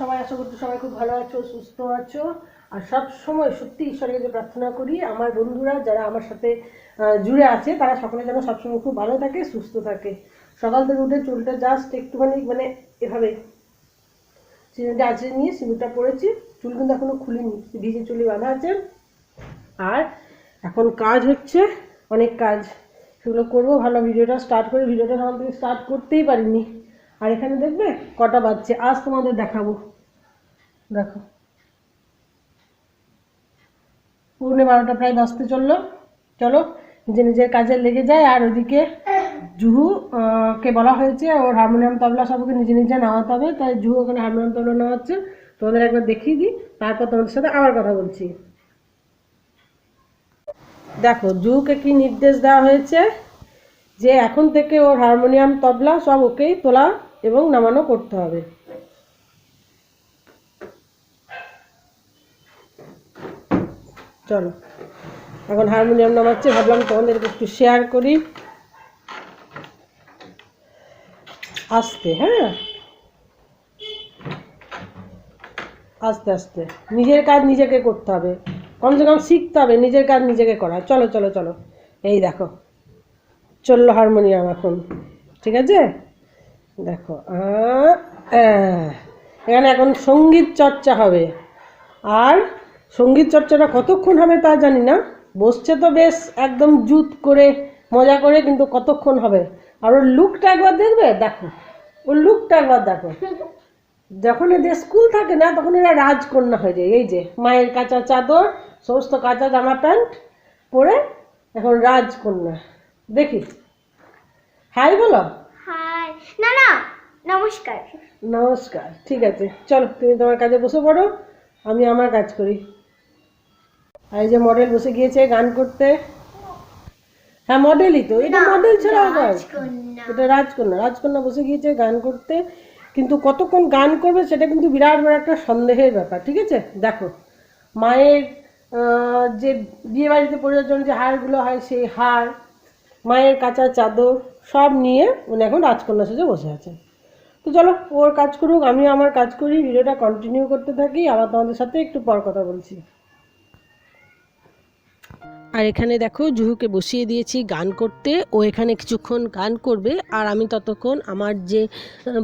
সবাই আশা করছি সবাই খুব ভালো আছো, সুস্থ আছো। আর সব সময় সত্যি ঈশ্বরের কাছে প্রার্থনা করি, আমার বন্ধুরা যারা আমার সাথে জুড়ে আছে, তারা সকলে যেন সবসময় খুব ভালো থাকে, সুস্থ থাকে। সকাল থেকে উঠে চুলটা জাস্ট একটুখানি মানে এভাবে সিঁড়িটা আঁচড়ে নিয়ে সিঁদুরটা পরেছি। চুল কিন্তু এখনও খুলিনি, ভিজে চুলি বাঁধা আছে। আর এখন কাজ হচ্ছে, অনেক কাজ। সেগুলো করব, ভালো ভিডিওটা স্টার্ট করে, ভিডিওটা সকাল থেকে স্টার্ট করতেই পারিনি। আর এখানে দেখবে, কটা বাজছে, আজ তোমাদের দেখাবো। দেখো। পৌনে বারোটা, প্রায় বাজতে চলল। চলো, নিজে নিজের কাজে লেগে যায়। আর ওদিকে জুহু কে বলা হয়েছে, ওর হারমোনিয়াম তবলা সবকে নিজে নিজে নামাতে হবে। তাই জুহু ওখানে হারমোনিয়াম তবলা নামাচ্ছে। তোমাদের একবার দেখিয়ে দিই, তারপর তোমাদের সাথে আবার কথা বলছি। দেখো, জুহুকে কি নির্দেশ দেওয়া হয়েছে? যে এখন থেকে ওর হারমোনিয়াম, তবলা সব ওকেই তোলা এবং নামানো করতে হবে। চলো। এখন হারমোনিয়াম নামাচ্ছে, ভাবলাম তোমাদেরকে একটু শেয়ার করি। আস্তে হ্যাঁ? আস্তে আস্তে। নিজের কাজ নিজেকে করতে হবে। কমসে কম শিখতে হবে, নিজের কাজ নিজেকে করা। চলো চলো চলো। এই দেখো, চলল হারমোনিয়াম এখন। ঠিক আছে? দেখো। এখানে এখন সংগীত চর্চা হবে। আর সংগীত চর্চাটা কতক্ষণ হবে তা জানি না। বসছে তো বেশ একদম জুত করে মজা করে কিন্তু কতক্ষণ হবে? আর ওর লুকটা একবার দেখবে? দেখো। ওর লুকটা একবার দেখো। যখন এদের স্কুল থাকে না তখন এরা রাজকন্যা হয়ে যায়। এই যে মায়ের কাঁচা চাদর সমস্ত কাঁচা জামা প্যান্ট পরে এখন রাজকন্যা। দেখি। হাই বলো। হাই না না। নমস্কার। নমস্কার। ঠিক আছে। চলো তুমি তোমার কাজে বসে পড়ো। আমি আমার কাজ করি। আর এই যে মডেল বসে গিয়েছে গান করতে। হ্যাঁ মডেলই তো। এটা মডেল ছাড়া আবার। এটা রাজকন্যা। রাজকন্যা বসে গিয়েছে গান করতে। কিন্তু কতক্ষণ গান করবে সেটা কিন্তু বিরাট বড় একটা সন্দেহের ব্যাপার ঠিক আছে? দেখো মায়ের যে বিয়ে বাড়িতে পড়ার জন্য যে হারগুলো হয় সেই হার মায়ের কাঁচা চাদর সব নিয়ে উনি এখন রাজকন্যা সেজে বসে আছে তো চলো ওর কাজ করুক আমিও আমার কাজ করি ভিডিওটা কন্টিনিউ করতে থাকি। আবার তোমাদের সাথে একটু পর কথা বলছি। আর এখানে দেখো জুহুকে বসিয়ে দিয়েছি গান করতে। ও এখানে কিছুক্ষণ গান করবে আর আমি ততক্ষণ আমার যে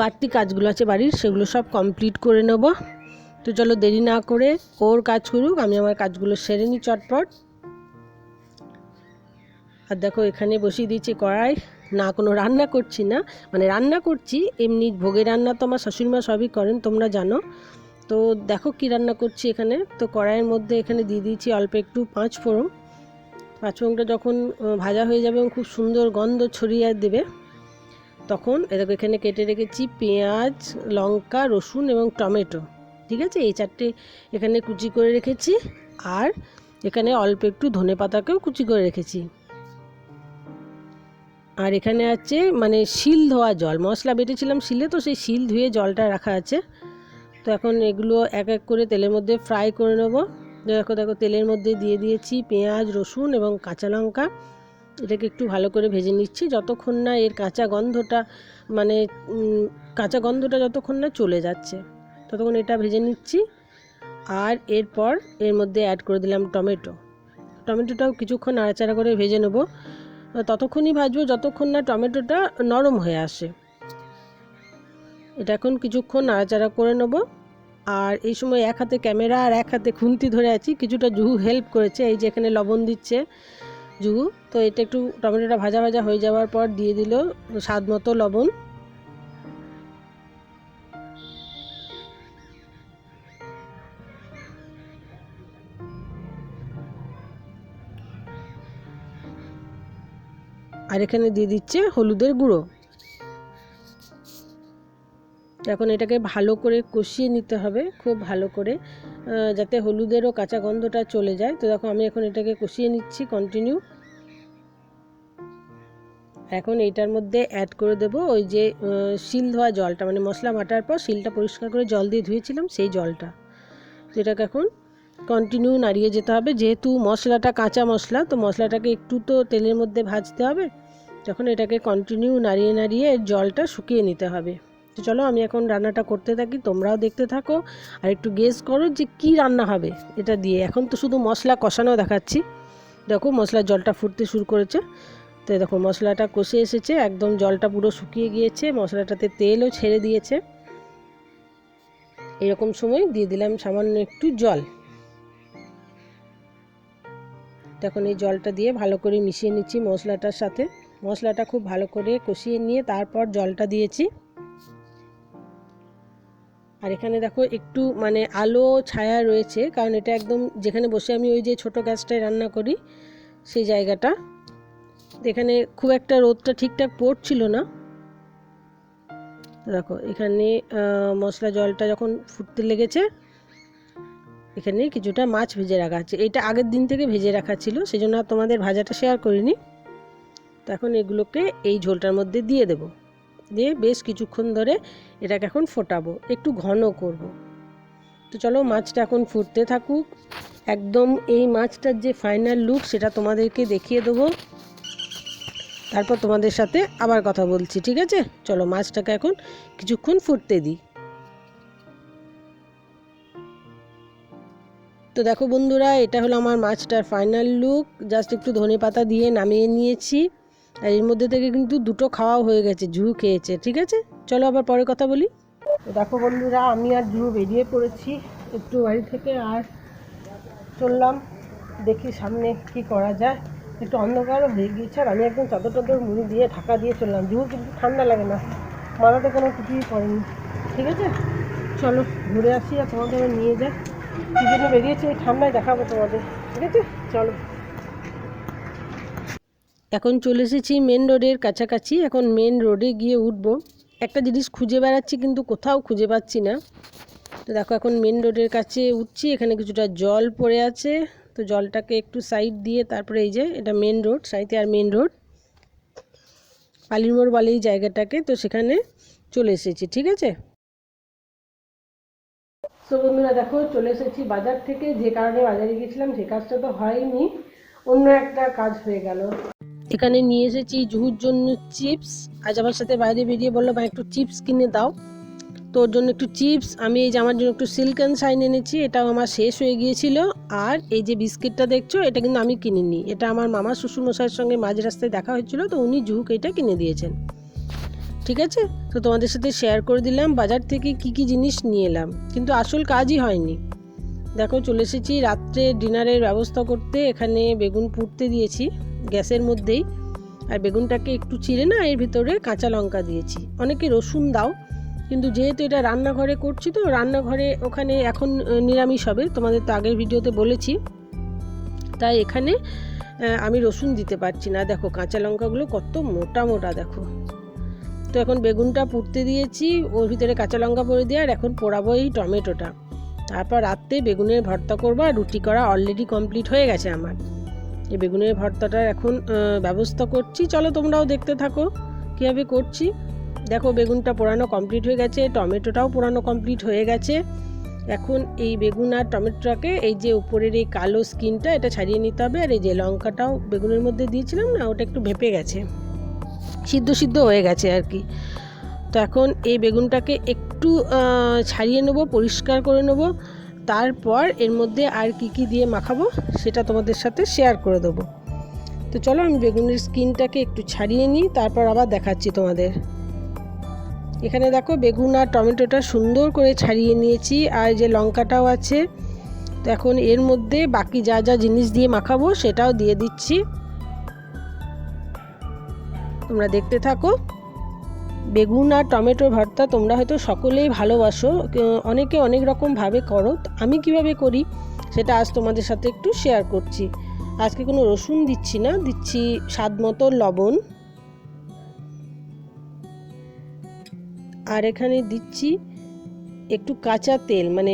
বাড়তি কাজগুলো আছে বাড়ির সেগুলো সব কমপ্লিট করে নেব। তো চলো দেরি না করে ওর কাজ করুক, আমি আমার কাজগুলো সেরে নিই চটপট। আর দেখো এখানে বসিয়ে দিয়েছি কড়াই। না, কোনো রান্না করছি না। মানে রান্না করছি, এমনি ভোগের রান্না তো আমার শাশুড়িমা সবই করেন, তোমরা জানো। তো দেখো কি রান্না করছি এখানে। তো কড়াইয়ের মধ্যে এখানে দিয়ে দিয়েছি অল্প একটু পাঁচ ফোড়ন। পাঁচফোড়নটা যখন ভাজা হয়ে যাবে এবং খুব সুন্দর গন্ধ ছড়িয়ে দেবে, তখন এরকম এখানে কেটে রেখেছি পেঁয়াজ, লঙ্কা, রসুন এবং টমেটো। ঠিক আছে? এই চারটে এখানে কুচি করে রেখেছি আর এখানে অল্প একটু ধনে পাতাকেও কুচি করে রেখেছি। আর এখানে আছে মানে শিল ধোয়া জল। মশলা বেটেছিলাম শিলে, তো সেই শিল ধুয়ে জলটা রাখা আছে। তো এখন এগুলো এক এক করে তেলের মধ্যে ফ্রাই করে নেব। দেখো দেখো, তেলের মধ্যে দিয়ে দিয়েছি পেঁয়াজ, রসুন এবং কাঁচা লঙ্কা। এটাকে একটু ভালো করে ভেজে নিচ্ছি। যতক্ষণ না এর কাঁচা গন্ধটা মানে কাঁচা গন্ধটা যতক্ষণ না চলে যাচ্ছে, ততক্ষণ এটা ভেজে নিচ্ছি। আর এরপর এর মধ্যে অ্যাড করে দিলাম টমেটো। টমেটোটাও কিছুক্ষণ নাড়াচাড়া করে ভেজে নেব। ততক্ষণই ভাজবো, যতক্ষণ না টমেটোটা নরম হয়ে আসে। এটা এখন কিছুক্ষণ নাড়াচাড়া করে নেব। আর এই সময় এক হাতে ক্যামেরা আর এক হাতে খুন্তি ধরে আছি। কিছুটা জুহু হেল্প করেছে, এই যে এখানে লবণ দিচ্ছে জুহু। তো এটা একটু টমেটোটা ভাজা ভাজা হয়ে যাওয়ার পর দিয়ে দিল স্বাদ মতো লবণ। আর এখানে দিয়ে দিচ্ছে হলুদের গুঁড়ো। এখন এটাকে ভালো করে কষিয়ে নিতে হবে, খুব ভালো করে যাতে হলুদেরও কাঁচা গন্ধটা চলে যায়। তো দেখো, আমি এখন এটাকে কষিয়ে নিচ্ছি কন্টিনিউ এখন এইটার মধ্যে অ্যাড করে দেব ওই যে শিল ধোয়া জলটা মানে মশলা বাটার পর শিলটা পরিষ্কার করে জল দিয়ে ধুয়েছিলাম সেই জলটা। তো এটাকে এখন কন্টিনিউ নাড়িয়ে যেতে হবে। যেহেতু মশলাটা কাঁচা মশলা, তো মশলাটাকে একটু তো তেলের মধ্যে ভাজতে হবে। তখন এটাকে কন্টিনিউ নাড়িয়ে নাড়িয়ে জলটা শুকিয়ে নিতে হবে। তো চলো আমি এখন রান্নাটা করতে থাকি, তোমরাও দেখতে থাকো আর একটু গেস করো যে কি রান্না হবে এটা দিয়ে। এখন তো শুধু মশলা কষানো দেখাচ্ছি। দেখো মশলার জলটা ফুটতে শুরু করেছে। তো দেখো মশলাটা কষে এসেছে, একদম জলটা পুরো শুকিয়ে গিয়েছে, মশলাটাতে তেলও ছেড়ে দিয়েছে। এরকম সময় দিয়ে দিলাম সামান্য একটু জল। তখন এই জলটা দিয়ে ভালো করে মিশিয়ে নিচ্ছি মশলাটার সাথে। মশলাটা খুব ভালো করে কষিয়ে নিয়ে তারপর জলটা দিয়েছি। আর এখানে দেখো একটু মানে আলো, ছায়া রয়েছে, কারণ এটা একদম যেখানে বসে আমি ওই যে ছোট গ্যাসটায় রান্না করি, সেই জায়গাটা। এখানে খুব একটা রোদটা ঠিকঠাক পড়ছিল না। দেখো, এখানে মশলা জলটা যখন ফুটতে লেগেছে, এখানে কিছুটা মাছ ভেজে রাখা আছে। এটা আগের দিন থেকে ভেজে রাখা ছিল সেই জন্য আর তোমাদের ভাজাটা শেয়ার করিনি। তো এখন এগুলোকে এই ঝোলটার মধ্যে দিয়ে দেব। দিয়ে বেশ কিছুক্ষণ ধরে এটাকে এখন ফোটাবো, একটু ঘন করব। তো চলো মাছটা এখন ফুটতে থাকুক। একদম এই মাছটার যে ফাইনাল লুক সেটা তোমাদেরকে দেখিয়ে দেবো। তারপর তোমাদের সাথে আবার কথা বলছি, ঠিক আছে? চলো মাছটাকে এখন কিছুক্ষণ ফুটতে দিই। তো দেখো বন্ধুরা, এটা হলো আমার মাছটার ফাইনাল লুক জাস্ট একটু ধনে পাতা দিয়ে নামিয়ে নিয়েছি। আর এর মধ্যে থেকে কিন্তু দুটো খাওয়াও হয়ে গেছে, ঝু খেয়েছে, ঠিক আছে? চলো আবার পরে কথা বলি। দেখো বন্ধুরা, আমি আর ঝু বেরিয়ে পড়েছি, একটু বাড়ি থেকে আর চললাম, দেখি সামনে কি করা যায়। একটু অন্ধকারও হয়ে গিয়েছে, আর আমি একদম চাদর টাদর মুড়ি দিয়ে ঢাকা দিয়ে চললাম। ঝু কিন্তু ঠান্ডা লাগে না, মাথাতে কোনো কিছুই পড়েনি, ঠিক আছে? চলো ঘুরে আসি আর তোমাদের নিয়ে যাই। কী জন্য বেরিয়েছি এই ঠান্ডায় দেখাবো তোমাদের, ঠিক আছে? চলো। এখন চলে এসেছি মেন রোডের কাছাকাছি। এখন মেন রোডে গিয়ে উঠবো। একটা জিনিস খুঁজে বেড়াচ্ছি কিন্তু কোথাও খুঁজে পাচ্ছি না। তো দেখো এখন মেন রোডের কাছে উঠছি, এখানে কিছুটা জল পড়ে আছে। তো জলটাকে একটু সাইড দিয়ে তারপরে এই যে এটা মেন রোড সাইতে আর মেন রোড পালির মোড় বলে এই জায়গাটাকে, তো সেখানে চলে এসেছি, ঠিক আছে? তো বন্ধুরা দেখো, চলে এসেছি বাজার থেকে। যে কারণে বাজারে গিয়েছিলাম, সে কাজটা তো হয়নি। অন্য একটা কাজ হয়ে গেল। এখানে নিয়ে এসেছি জুহুর জন্য চিপস। আজ আমার সাথে বাইরে বেরিয়ে বলল, ভাই, একটু চিপস কিনে দাও। তো ওর জন্য একটু চিপস, আমি এই যে আমার জন্য একটু সিল্ক অ্যান্ড শাইন এনেছি, এটাও আমার শেষ হয়ে গিয়েছিল। আর এই যে বিস্কিটটা দেখছ, এটা কিন্তু আমি কিনিনি। এটা আমার মামা শ্বশুরমশাইয়ের সঙ্গে মাঝ রাস্তায় দেখা হয়েছিল, তো উনি জুহুকে এটা কিনে দিয়েছেন। ঠিক আছে? তো তোমাদের সাথে শেয়ার করে দিলাম, বাজার থেকে কি কি জিনিস নিয়ে এলাম। কিন্তু আসল কাজই হয়নি। দেখো, চলে এসেছি রাত্রে ডিনারের ব্যবস্থা করতে, এখানে বেগুন পুড়তে দিয়েছি। গ্যাসের মধ্যেই আর বেগুনটাকে একটু চিড়ে না এর ভিতরে কাঁচা লঙ্কা দিয়েছি। অনেকে রসুন দাও, কিন্তু যেহেতু এটা রান্নাঘরে করছি তো রান্নাঘরে ওখানে এখন নিরামিষ হবে, তোমাদের তো আগের ভিডিওতে বলেছি। তাই এখানে আমি রসুন দিতে পারছি না। দেখো, কাঁচা লঙ্কাগুলো কত মোটা মোটা, দেখো। তো এখন বেগুনটা পুড়তে দিয়েছি, ওর ভিতরে কাঁচা লঙ্কা পরে দিয়ে, আর এখন পোড়াবো এই টমেটোটা। তারপর রাত্রে বেগুনের ভর্তা করব, আর রুটি করা অলরেডি কমপ্লিট হয়ে গেছে আমার। এই বেগুনের ভর্তাটার এখন ব্যবস্থা করছি। চলো তোমরাও দেখতে থাকো, কীভাবে করছি। দেখো, বেগুনটা পোড়ানো কমপ্লিট হয়ে গেছে, টমেটোটাও পোড়ানো কমপ্লিট হয়ে গেছে। এখন এই বেগুন আর টমেটোটাকে এই যে উপরের এই কালো স্কিনটা এটা ছাড়িয়ে নিতে হবে। আর এই যে লঙ্কাটাও বেগুনের মধ্যে দিয়েছিলাম না, ওটা একটু ভেপে গেছে। সিদ্ধ সিদ্ধ হয়ে গেছে আর কি। তো এখন এই বেগুনটাকে একটু ছাড়িয়ে নেব, পরিষ্কার করে নেব। তারপর এর মধ্যে আর কি কি দিয়ে মাখাবো সেটা তোমাদের সাথে শেয়ার করে দেবো। তো চলো আমি বেগুনের স্কিনটাকে একটু ছাড়িয়ে নিই, তারপর আবার দেখাচ্ছি তোমাদের। এখানে দেখো বেগুন আর টমেটোটা সুন্দর করে ছাড়িয়ে নিয়েছি, আর যে লঙ্কাটাও আছে, তো এখন এর মধ্যে বাকি যা যা জিনিস দিয়ে মাখাবো সেটাও দিয়ে দিচ্ছি। তোমরা দেখতে থাকো। বেগুন আর টমেটোর ভর্তা তোমরা হয়তো সকলেই ভালোবাসো। অনেকে অনেক রকমভাবে করো। আমি কীভাবে করি সেটা আজ তোমাদের সাথে একটু শেয়ার করছি। আজকে কোনো রসুন দিচ্ছি না, দিচ্ছি স্বাদ মতো লবণ। আর এখানে দিচ্ছি একটু কাঁচা তেল মানে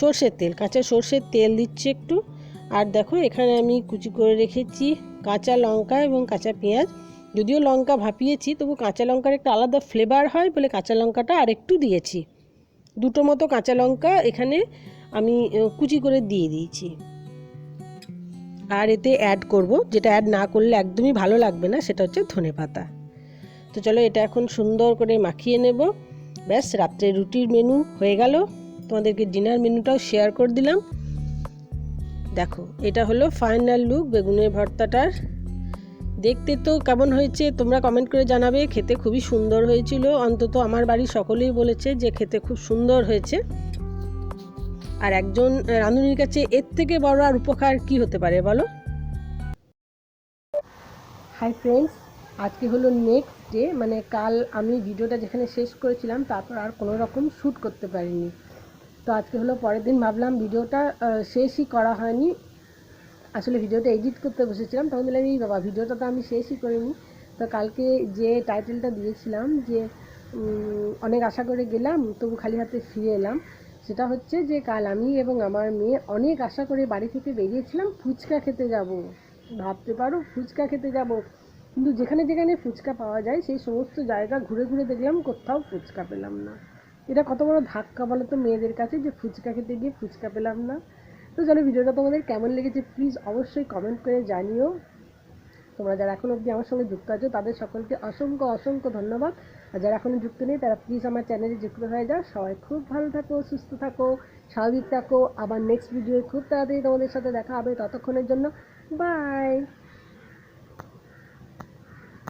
সর্ষের তেল। কাঁচা সর্ষের তেল দিচ্ছি একটু। আর দেখো এখানে আমি কুচি করে রেখেছি কাঁচা লঙ্কা এবং কাঁচা পেঁয়াজ। যদিও লঙ্কা ভাপিয়েছি, তবু কাঁচা লঙ্কার একটা আলাদা ফ্লেভার হয় বলে কাঁচা লঙ্কাটা আর একটু দিয়েছি। দুটো মতো কাঁচা লঙ্কা এখানে আমি কুচি করে দিয়ে দিয়েছি। আর এতে অ্যাড করব, যেটা অ্যাড না করলে একদমই ভালো লাগবে না, সেটা হচ্ছে ধনে পাতা। তো চলো এটা এখন সুন্দর করে মাখিয়ে নেব। ব্যাস, রাত্রে রুটির মেনু হয়ে গেল। তোমাদেরকে ডিনার মেনুটাও শেয়ার করে দিলাম। দেখো, এটা হলো ফাইনাল লুক বেগুনের ভর্তাটার। দেখতে তো কেমন হয়েছে, তোমরা কমেন্ট করে জানাবে। খেতে খুবই সুন্দর হয়েছিল। অন্তত আমার বাড়ির সকলেই বলেছে যে, খেতে খুব সুন্দর হয়েছে। আর একজন রাঁধুনির কাছে এর থেকে বড় আর উপকার কি হতে পারে বলো? হাই ফ্রেন্ডস আজকে হলো নেক্সট ডে মানে কাল আমি ভিডিওটা যেখানে শেষ করেছিলাম, তারপর আর কোনো রকম শ্যুট করতে পারিনি। তো আজকে হলো পরের দিন ভাবলাম ভিডিওটা শেষই করা হয়নি। আসলে ভিডিওটা এডিট করতে বসেছিলাম, তখন বললাম, এই বাবা, ভিডিওটা তো আমি শেষই করিনি। তো কালকে যে টাইটেলটা দিয়েছিলাম, যে অনেক আশা করে গেলাম, তবু খালি হাতে ফিরে এলাম, সেটা হচ্ছে যে, কাল আমি এবং আমার মেয়ে অনেক আশা করে বাড়ি থেকে বেরিয়েছিলাম, ফুচকা খেতে যাব। ভাবতে পারো, ফুচকা খেতে যাব। কিন্তু যেখানে যেখানে ফুচকা পাওয়া যায়, সেই সমস্ত জায়গা ঘুরে ঘুরে দেখলাম, কোথাও ফুচকা পেলাম না। এটা কত বড় ধাক্কা বলো তো মেয়েদের কাছে যে, ফুচকা খেতে গিয়ে ফুচকা পেলাম না। তো চলো ভিডিওটা তোমাদের কেমন লেগেছে প্লিজ অবশ্যই কমেন্ট করে জানিও। তোমরা যারা এখন অবধি আমার সঙ্গে যুক্ত আছো, তাদের সকলকে অসংখ্য অসংখ্য ধন্যবাদ। আর যারা এখনও যুক্ত নেই, তারা প্লিজ আমার চ্যানেলে যুক্ত হয়ে যাও। সবাই খুব ভালো থাকো, সুস্থ থাকো, স্বাভাবিক থাকো। আবার নেক্সট ভিডিও খুব তাড়াতাড়ি তোমাদের সাথে দেখা হবে ততক্ষণের জন্য। বাই